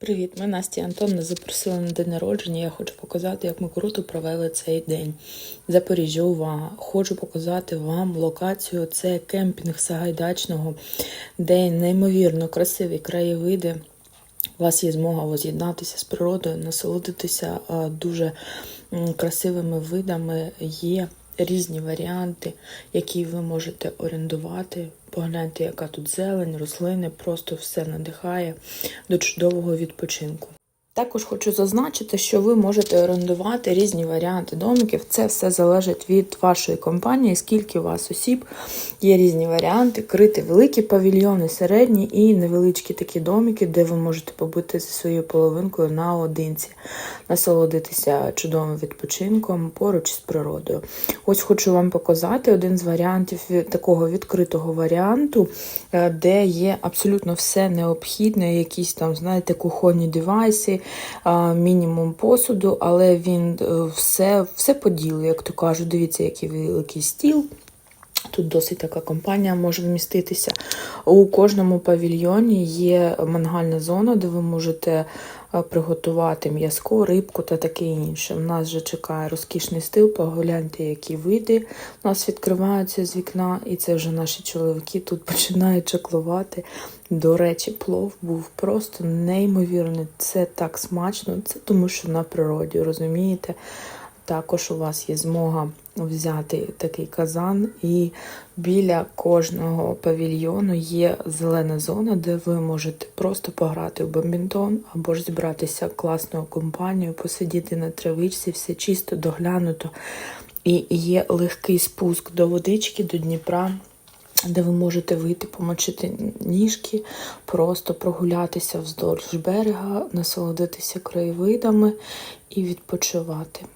Привіт, ми Настя Антон нас запросили на день народження. Я хочу показати, як ми круто провели цей день. Запоріжжя, увага! Хочу показати вам локацію. Це кемпінг Сагайдачного, де неймовірно красиві краєвиди. У вас є змога воз'єднатися з природою, насолодитися дуже красивими видами. Є різні варіанти, які ви можете орендувати. Погляньте, яка тут зелень, рослини, просто все надихає до чудового відпочинку. Також хочу зазначити, що ви можете орендувати різні варіанти домиків. Це все залежить від вашої компанії, скільки у вас осіб. Є різні варіанти, крити великі павільйони, середні і невеличкі такі домики, де ви можете побути зі своєю половинкою наодинці, насолодитися чудовим відпочинком поруч з природою. Ось хочу вам показати один з варіантів такого відкритого варіанту, е, де є абсолютно все необхідне, якісь там, знаєте, кухонні девайси, мінімум посуду, але він е, все, все поділив, як то кажуть. Дивіться, який великий стіл. Тут досить така компанія може вміститися. У кожному павільйоні є мангальна зона, де ви можете е, приготувати м'язко, рибку та таке інше. У нас вже чекає розкішний стил. Погляньте, які види у нас відкриваються з вікна, і це вже наші чоловіки тут починають чаклувати. До речі, плов був просто неймовірний. Це так смачно, це тому що на природі, розумієте? Також у вас є змога взяти такий казан, і біля кожного павільйону є зелена зона, де ви можете просто пограти в бадмінтон або ж зібратися класною компанією, посидіти на травичці, все чисто, доглянуто. І є легкий спуск до водички, до Дніпра. Де ви можете вийти, помочити ніжки, просто прогулятися вздовж берега, насолодитися краєвидами і відпочивати.